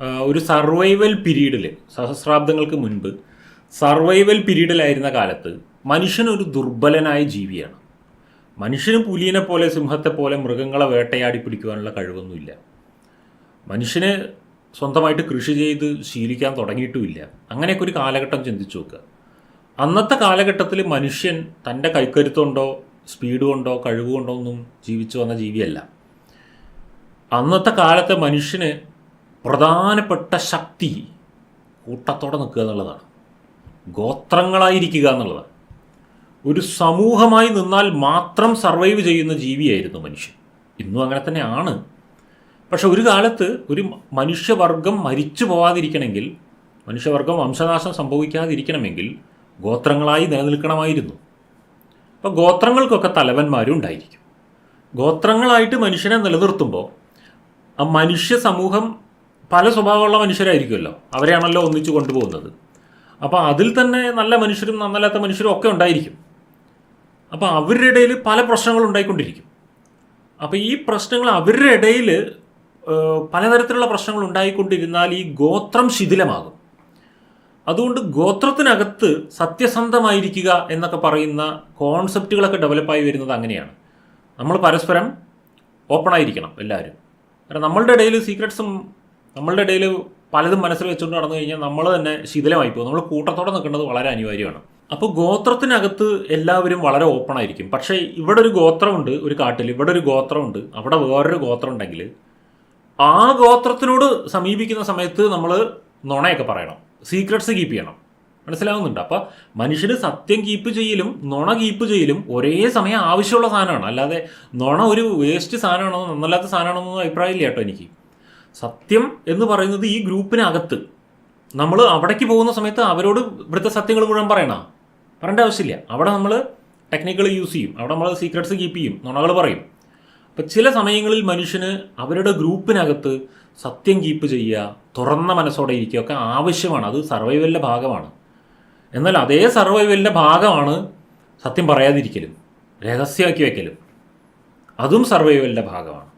ഒരു സർവൈവൽ പീരീഡിൽ സഹസ്രാബ്ദങ്ങൾക്ക് മുൻപ് സർവൈവൽ പീരീഡിലായിരുന്ന കാലത്ത് മനുഷ്യനൊരു ദുർബലനായ ജീവിയാണ്. മനുഷ്യന് പുലിയനെ പോലെ സിംഹത്തെ പോലെ മൃഗങ്ങളെ വേട്ടയാടി പിടിക്കുവാനുള്ള കഴിവൊന്നുമില്ല. മനുഷ്യന് സ്വന്തമായിട്ട് കൃഷി ചെയ്ത് ശീലിക്കാൻ തുടങ്ങിയിട്ടുമില്ല. അങ്ങനെയൊക്കെ ഒരു കാലഘട്ടം ചിന്തിച്ചു നോക്കുക. അന്നത്തെ കാലഘട്ടത്തിൽ മനുഷ്യൻ തന്റെ കൈക്കരുത്തുകൊണ്ടോ സ്പീഡ് കൊണ്ടോ കഴിവ് കൊണ്ടോ ഒന്നും ജീവിച്ചു വന്ന ജീവിയല്ല. അന്നത്തെ കാലത്തെ മനുഷ്യന് പ്രധാനപ്പെട്ട ശക്തി കൂട്ടത്തോടെ നിൽക്കുക എന്നുള്ളതാണ്. ഗോത്രങ്ങളായിരിക്കുക എന്നുള്ളതാണ്. ഒരു സമൂഹമായി നിന്നാൽ മാത്രം സർവൈവ് ചെയ്യുന്ന ജീവിയായിരുന്നു മനുഷ്യൻ. ഇന്നും അങ്ങനെ തന്നെയാണ്. പക്ഷെ ഒരു കാലത്ത് ഒരു മനുഷ്യവർഗം മരിച്ചു പോവാതിരിക്കണമെങ്കിൽ മനുഷ്യവർഗം വംശനാശം സംഭവിക്കാതിരിക്കണമെങ്കിൽ ഗോത്രങ്ങളായി നിലനിൽക്കണമായിരുന്നു. അപ്പോൾ ഗോത്രങ്ങൾക്കൊക്കെ തലവന്മാരും ഉണ്ടായിരിക്കും. ഗോത്രങ്ങളായിട്ട് മനുഷ്യനെ നിലനിർത്തുമ്പോൾ ആ മനുഷ്യ സമൂഹം പല സ്വഭാവമുള്ള മനുഷ്യരായിരിക്കുമല്ലോ. അവരെയാണല്ലോ ഒന്നിച്ചു കൊണ്ടുപോകുന്നത്. അപ്പോൾ അതിൽ തന്നെ നല്ല മനുഷ്യരും നന്നല്ലാത്ത മനുഷ്യരും ഒക്കെ ഉണ്ടായിരിക്കും. അപ്പോൾ അവരുടെ ഇടയിൽ പല പ്രശ്നങ്ങളും ഉണ്ടായിക്കൊണ്ടിരിക്കും. അപ്പോൾ ഈ പ്രശ്നങ്ങൾ അവരുടെ ഇടയിൽ പലതരത്തിലുള്ള പ്രശ്നങ്ങൾ ഉണ്ടായിക്കൊണ്ടിരുന്നാൽ ഈ ഗോത്രം ശിഥിലമാകും. അതുകൊണ്ട് ഗോത്രത്തിനകത്ത് സത്യസന്ധമായിരിക്കുക എന്നൊക്കെ പറയുന്ന കോൺസെപ്റ്റുകളൊക്കെ ഡെവലപ്പായി വരുന്നത് അങ്ങനെയാണ്. നമ്മൾ പരസ്പരം ഓപ്പൺ ആയിരിക്കണം എല്ലാവരും. കാരണം നമ്മളുടെ ഇടയിൽ സീക്രട്സും നമ്മളുടെ ഇടയിൽ പലതും മനസ്സിൽ വെച്ചുകൊണ്ട് നടന്നു കഴിഞ്ഞാൽ നമ്മൾ തന്നെ ശിഥിലമായി പോകും. നമ്മൾ കൂട്ടത്തോടെ നിൽക്കേണ്ടത് വളരെ അനിവാര്യമാണ്. അപ്പോൾ ഗോത്രത്തിനകത്ത് എല്ലാവരും വളരെ ഓപ്പൺ ആയിരിക്കും. പക്ഷേ ഇവിടെ ഒരു ഗോത്രമുണ്ട് ഒരു കാട്ടിൽ. ഇവിടെ ഒരു ഗോത്രമുണ്ട് അവിടെ വേറൊരു ഗോത്രം ഉണ്ടെങ്കിൽ ആ ഗോത്രത്തിനോട് സമീപിക്കുന്ന സമയത്ത് നമ്മൾ നുണയൊക്കെ പറയണം. സീക്രട്സ് കീപ്പ് ചെയ്യണം. മനസ്സിലാവുന്നുണ്ട്? അപ്പോൾ മനുഷ്യന് സത്യം കീപ്പ് ചെയ്യലും നുണ കീപ്പ് ചെയ്യലും ഒരേ സമയം ആവശ്യമുള്ള സാധനമാണ്. അല്ലാതെ നുണ ഒരു വേസ്റ്റ് സാധനമാണോ നന്നല്ലാത്ത സാധനമാണോന്നൊന്നും അഭിപ്രായമില്ല കേട്ടോ എനിക്ക്. സത്യം എന്ന് പറയുന്നത് ഈ ഗ്രൂപ്പിനകത്ത്. നമ്മൾ അവിടേക്ക് പോകുന്ന സമയത്ത് അവരോട് ഇവിടുത്തെ സത്യങ്ങൾ മുഴുവൻ പറയണം. പറയേണ്ട ആവശ്യമില്ല. അവിടെ നമ്മൾ ടെക്നിക്കൽ യൂസ് ചെയ്യും. അവിടെ നമ്മൾ സീക്രട്സ് കീപ്പ് ചെയ്യും. നുണകൾ പറയും. അപ്പം ചില സമയങ്ങളിൽ മനുഷ്യന് അവരുടെ ഗ്രൂപ്പിനകത്ത് സത്യം കീപ്പ് ചെയ്യുക തുറന്ന മനസ്സോടെ ഇരിക്കുക ഒക്കെ ആവശ്യമാണ്. അത് സർവൈവലിന്റെ ഭാഗമാണ്. എന്നാൽ അതേ സർവൈവലിന്റെ ഭാഗമാണ് സത്യം പറയാതിരിക്കലും രഹസ്യമാക്കി വയ്ക്കലും അതും സർവൈവലിന്റെ ഭാഗമാണ്.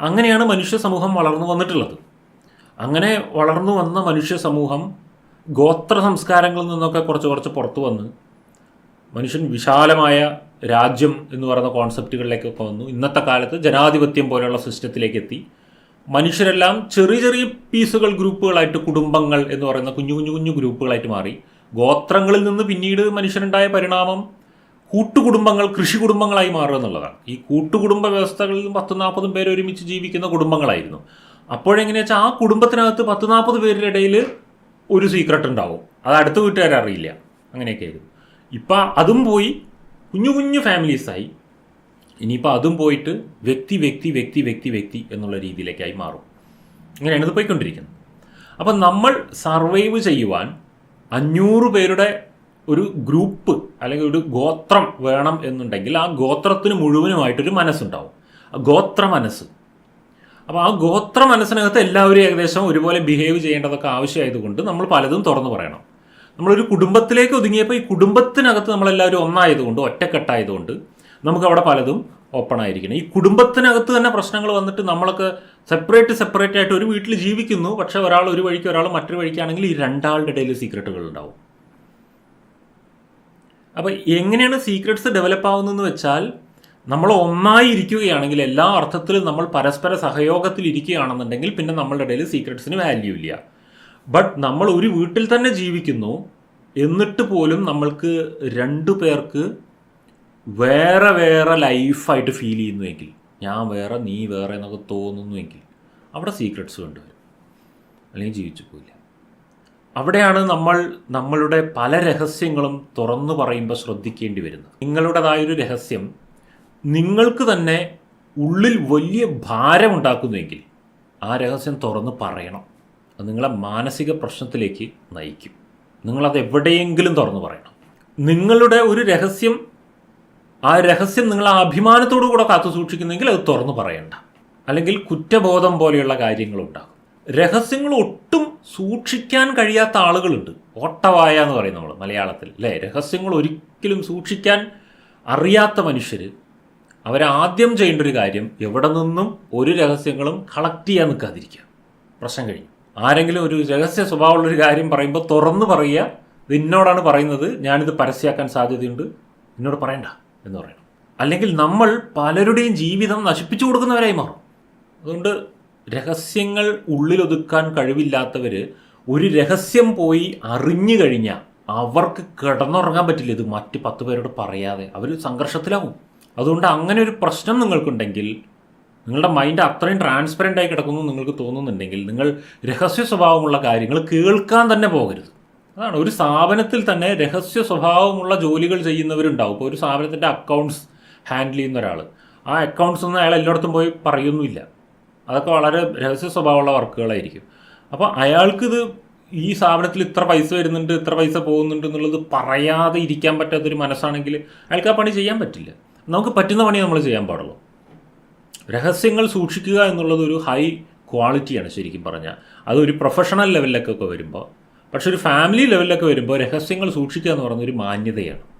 അങ്ങനെയാണ് മനുഷ്യ സമൂഹം വളർന്നു വന്നിട്ടുള്ളത്. അങ്ങനെ വളർന്നു വന്ന മനുഷ്യ സമൂഹം ഗോത്ര സംസ്കാരങ്ങളിൽ നിന്നൊക്കെ കുറച്ച് കുറച്ച് പുറത്തു വന്ന് മനുഷ്യൻ വിശാലമായ രാജ്യം എന്ന് പറയുന്ന കോൺസെപ്റ്റുകളിലേക്കൊക്കെ വന്നു. ഇന്നത്തെ കാലത്ത് ജനാധിപത്യം പോലെയുള്ള സിസ്റ്റത്തിലേക്ക് എത്തി മനുഷ്യരെല്ലാം ചെറിയ ചെറിയ പീസുകൾ ഗ്രൂപ്പുകളായിട്ട് കുടുംബങ്ങൾ എന്ന് പറയുന്ന കുഞ്ഞു കുഞ്ഞു കുഞ്ഞു ഗ്രൂപ്പുകളായിട്ട് മാറി. ഗോത്രങ്ങളിൽ നിന്ന് പിന്നീട് മനുഷ്യനുണ്ടായ പരിണാമം കൂട്ടുകുടുംബങ്ങൾ കൃഷി കുടുംബങ്ങളായി മാറുക എന്നുള്ളതാണ്. ഈ കൂട്ടുകുടുംബ വ്യവസ്ഥകളിൽ പത്ത് നാൽപ്പതും പേര് ഒരുമിച്ച് ജീവിക്കുന്ന കുടുംബങ്ങളായിരുന്നു. അപ്പോഴെങ്ങനെയാ വെച്ചാൽ ആ കുടുംബത്തിനകത്ത് പത്ത് നാൽപ്പത് പേരുടെ ഇടയിൽ ഒരു സീക്രട്ട് ഉണ്ടാവും. അത് അടുത്ത വീട്ടുകാരെ അറിയില്ല. അങ്ങനെയൊക്കെ ആയിരുന്നു ഇപ്പം അതും പോയി കുഞ്ഞു കുഞ്ഞു ഫാമിലീസായി ഇനിയിപ്പോൾ അതും പോയിട്ട് വ്യക്തി വ്യക്തി വ്യക്തി വ്യക്തി വ്യക്തി എന്നുള്ള രീതിയിലേക്കായി മാറും. ഇങ്ങനെയാണ് ഇത് പോയിക്കൊണ്ടിരിക്കുന്നത്. അപ്പം നമ്മൾ സർവൈവ് ചെയ്യുവാൻ അഞ്ഞൂറ് പേരുടെ ഒരു ഗ്രൂപ്പ് അല്ലെങ്കിൽ ഒരു ഗോത്രം വേണം എന്നുണ്ടെങ്കിൽ ആ ഗോത്രത്തിന് മുഴുവനുമായിട്ടൊരു മനസ്സുണ്ടാവും. ഗോത്ര മനസ്സ്. അപ്പോൾ ആ ഗോത്ര മനസ്സിനകത്ത് എല്ലാവരും ഏകദേശം ഒരുപോലെ ബിഹേവ് ചെയ്യേണ്ടതൊക്കെ ആവശ്യമായതുകൊണ്ട് നമ്മൾ പലതും തുറന്നു പറയണം. നമ്മളൊരു കുടുംബത്തിലേക്ക് ഒതുങ്ങിയപ്പോൾ ഈ കുടുംബത്തിനകത്ത് നമ്മളെല്ലാവരും ഒന്നായതുകൊണ്ട് ഒറ്റക്കെട്ടായതുകൊണ്ട് നമുക്ക് അവിടെ പലതും ഓപ്പൺ ആയിരിക്കണം. ഈ കുടുംബത്തിനകത്ത് തന്നെ പ്രശ്നങ്ങൾ വന്നിട്ട് നമ്മളൊക്കെ സെപ്പറേറ്റ് സെപ്പറേറ്റ് ആയിട്ട് ഒരു വീട്ടിൽ ജീവിക്കുന്നു. പക്ഷേ ഒരാൾ ഒരു വഴിക്ക് ഒരാൾ മറ്റൊരു വഴിക്കാണെങ്കിൽ ഈ രണ്ടാളുടെ ഇടയിൽ സീക്രട്ടുകൾ ഉണ്ടാവും. അപ്പോൾ എങ്ങനെയാണ് സീക്രട്സ് ഡെവലപ്പ് ആവുന്നതെന്ന് വെച്ചാൽ നമ്മൾ ഒന്നായി ഇരിക്കുകയാണെങ്കിൽ എല്ലാ അർത്ഥത്തിലും നമ്മൾ പരസ്പര സഹയോഗത്തിൽ ഇരിക്കുകയാണെന്നുണ്ടെങ്കിൽ പിന്നെ നമ്മളുടെ ഇടയിൽ സീക്രട്സിന് വാല്യൂ ഇല്ല. ബട്ട് നമ്മൾ ഒരു വീട്ടിൽ തന്നെ ജീവിക്കുന്നു എന്നിട്ട് പോലും നമ്മൾക്ക് രണ്ടു പേർക്ക് വേറെ വേറെ ലൈഫായിട്ട് ഫീൽ ചെയ്യുന്നുവെങ്കിൽ ഞാൻ വേറെ നീ വേറെ എന്നൊക്കെ തോന്നുന്നുവെങ്കിൽ അവിടെ സീക്രട്സ് കൊണ്ടുവരും. അല്ലെങ്കിൽ ജീവിച്ചു പോയില്ല അവിടെയാണ് നമ്മൾ നമ്മളുടെ പല രഹസ്യങ്ങളും തുറന്നു പറയുമ്പോൾ ശ്രദ്ധിക്കേണ്ടി വരുന്നത്. നിങ്ങളുടേതായൊരു രഹസ്യം നിങ്ങൾക്ക് തന്നെ ഉള്ളിൽ വലിയ ഭാരമുണ്ടാക്കുന്നുവെങ്കിൽ ആ രഹസ്യം തുറന്ന് പറയണം. അത് നിങ്ങളെ മാനസിക പ്രശ്നത്തിലേക്ക് നയിക്കും. നിങ്ങളത് എവിടെയെങ്കിലും തുറന്നു പറയണം. നിങ്ങളുടെ ഒരു രഹസ്യം ആ രഹസ്യം നിങ്ങൾ അഭിമാനത്തോടു കൂടെ കാത്തു സൂക്ഷിക്കുന്നെങ്കിൽ അത് തുറന്നു പറയണ്ട. അല്ലെങ്കിൽ കുറ്റബോധം പോലെയുള്ള കാര്യങ്ങളുണ്ടാകും രഹസ്യങ്ങൾ ഒട്ടും സൂക്ഷിക്കാൻ കഴിയാത്ത ആളുകളുണ്ട്. ഓട്ടവായ എന്ന് പറയും നമ്മൾ മലയാളത്തിൽ അല്ലേ? രഹസ്യങ്ങൾ ഒരിക്കലും സൂക്ഷിക്കാൻ അറിയാത്ത മനുഷ്യർ അവരാദ്യം ചെയ്യേണ്ട ഒരു കാര്യം എവിടെ നിന്നും ഒരു രഹസ്യങ്ങളും കളക്ട് ചെയ്യാൻ നിൽക്കാതിരിക്കുക. പ്രശ്നം കഴിഞ്ഞു. ആരെങ്കിലും ഒരു രഹസ്യ സ്വഭാവമുള്ളൊരു കാര്യം പറയുമ്പോൾ തുറന്നു പറയുക ഇത് എന്നോടാണ് പറയുന്നത് ഞാനിത് പരസ്യമാക്കാൻ സാധ്യതയുണ്ട് എന്നോട് പറയണ്ട എന്ന് പറയണം. അല്ലെങ്കിൽ നമ്മൾ പലരുടെയും ജീവിതം നശിപ്പിച്ചു കൊടുക്കുന്നവരായി മാറും. അതുകൊണ്ട് രഹസ്യങ്ങൾ ഉള്ളിലൊതുക്കാൻ കഴിവില്ലാത്തവർ ഒരു രഹസ്യം പോയി അറിഞ്ഞു കഴിഞ്ഞാൽ അവർക്ക് കിടന്നുറങ്ങാൻ പറ്റില്ല. ഇത് മറ്റ് പത്ത് പേരോട് പറയാതെ. അവർ സംഘർഷത്തിലാവും. അതുകൊണ്ട് അങ്ങനെ ഒരു പ്രശ്നം നിങ്ങൾക്കുണ്ടെങ്കിൽ നിങ്ങളുടെ മൈൻഡ് അത്രയും ട്രാൻസ്പെറന്റ് ആയി കിടക്കുന്നു നിങ്ങൾക്ക് തോന്നുന്നുണ്ടെങ്കിൽ നിങ്ങൾ രഹസ്യ സ്വഭാവമുള്ള കാര്യങ്ങൾ കേൾക്കാൻ തന്നെ പോകരുത്. അതാണ്. ഒരു സ്ഥാപനത്തിൽ തന്നെ രഹസ്യ സ്വഭാവമുള്ള ജോലികൾ ചെയ്യുന്നവരുണ്ടാവും. ഇപ്പോൾ ഒരു സ്ഥാപനത്തിന്റെ അക്കൗണ്ട്സ് ഹാൻഡിൽ ചെയ്യുന്ന ഒരാൾ ആ അക്കൗണ്ട്സ് ഒന്നും അയാൾ എല്ലായിടത്തും പോയി പറയൊന്നുമില്ല. അതൊക്കെ വളരെ രഹസ്യ സ്വഭാവമുള്ള വർക്കുകളായിരിക്കും. അപ്പോൾ അയാൾക്കിത് ഈ സ്ഥാപനത്തിൽ ഇത്ര പൈസ വരുന്നുണ്ട് ഇത്ര പൈസ പോകുന്നുണ്ട് എന്നുള്ളത് പറയാതെ ഇരിക്കാൻ പറ്റാത്തൊരു മനസ്സാണെങ്കിൽ അയാൾക്ക് ആ പണി ചെയ്യാൻ പറ്റില്ല. നമുക്ക് പറ്റുന്ന പണി നമ്മൾ ചെയ്യാൻ പാടുള്ളൂ. രഹസ്യങ്ങൾ സൂക്ഷിക്കുക എന്നുള്ളത് ഒരു ഹൈ ക്വാളിറ്റിയാണ് ശരിക്കും പറഞ്ഞാൽ അതൊരു പ്രൊഫഷണൽ ലെവലിലൊക്കെ വരുമ്പോൾ പക്ഷെ ഒരു ഫാമിലി ലെവലിലൊക്കെ വരുമ്പോൾ രഹസ്യങ്ങൾ സൂക്ഷിക്കുക എന്ന് പറയുന്ന ഒരു മാന്യതയാണ്.